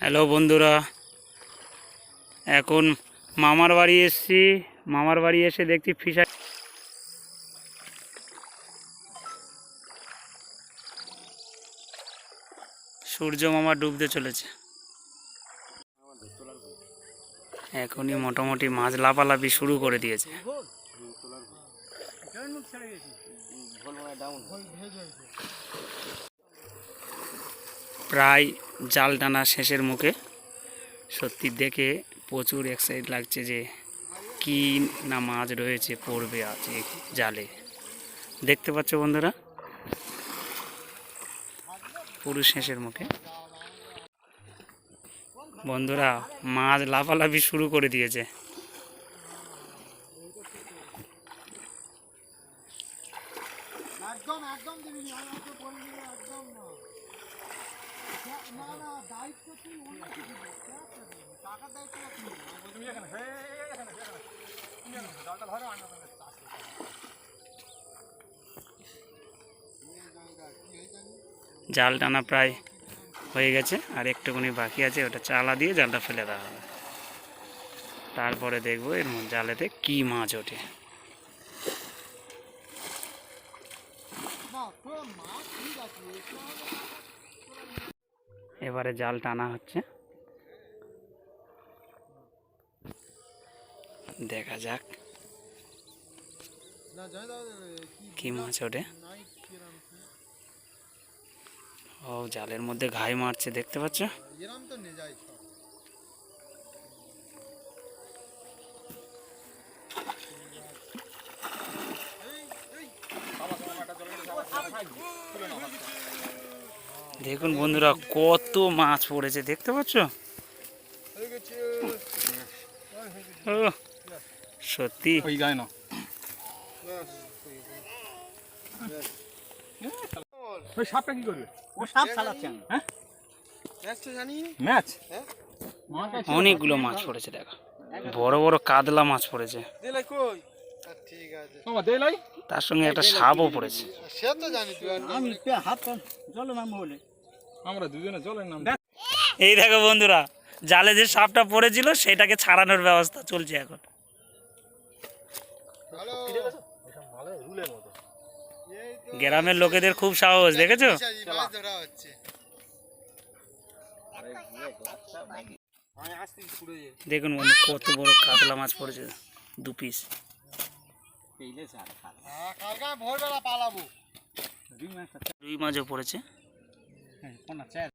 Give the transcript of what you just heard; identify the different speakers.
Speaker 1: Hello বন্ধুরা, এখন মামার বাড়ি এসছি। মামার বাড়ি এসে দেখছি ফিশার সূর্য মামা ডুবতে চলেছে। এখনই মোটামুটি মাছ লাফালাফি শুরু করে দিয়েছে। প্রায় জাল টানা শেষের মুখে। সত্যি দেখে প্রচুর এক্সাইট লাগছে যে কি না মাছ রয়েছে, পড়বে আছে জালে। দেখতে পাচ্ছ বন্ধুরা? পুরুষ শেষের মুখে। বন্ধুরা, মাছ লাফালাফি শুরু করে দিয়েছে।
Speaker 2: একদম একদম
Speaker 1: জাল টানা প্রায় হয়ে গেছে, আর একটুখানি বাকি আছে, ওটা চালা দিয়ে জালটা ফেলে দেওয়া হবে। তারপরে দেখব এর জালেতে কি মাছ ওঠে। এবারে জাল টানা হচ্ছে। দেখা যাক
Speaker 2: কি
Speaker 1: মাছ ওঠে। ও, জালের মধ্যে ঘাই মারছে, দেখতে পাচ্ছ?
Speaker 2: যায় সব
Speaker 1: দেখুন বন্ধুরা কত মাছ পড়েছে দেখতে পাচ্ছ?
Speaker 2: হয়ে গেছে
Speaker 1: ও সত্যি?
Speaker 3: ওই গায় না সাপটা কি করবে?
Speaker 4: ও সাপ চালাচ্ছে
Speaker 3: হ্যাঁ? ম্যাচ
Speaker 2: হ্যাঁ?
Speaker 1: অনেকগুলো মাছ পড়েছে দেখো। বড় বড় কাতলা মাছ পড়েছে।
Speaker 3: লাই
Speaker 1: তার সঙ্গে একটা সাপও পড়েছে।
Speaker 2: সে তো জানি
Speaker 4: হাত জলে
Speaker 3: আমরা দুজনে জলের নাম
Speaker 1: এই দেখো বন্ধুরা জালে যে সাপটা পড়েছিল সেটাকে ছাড়ানোর ব্যবস্থা চলছে এখন। গ্রামের লোকেদের খুব সাহস দেখেছ?
Speaker 2: যাই।
Speaker 1: দেখুন বন্ধু কত বড় কাতলা মাছ পড়েছে দু পিস
Speaker 2: হ্যাঁ
Speaker 1: রুই মাছও পড়েছে।
Speaker 4: 看，放那摘。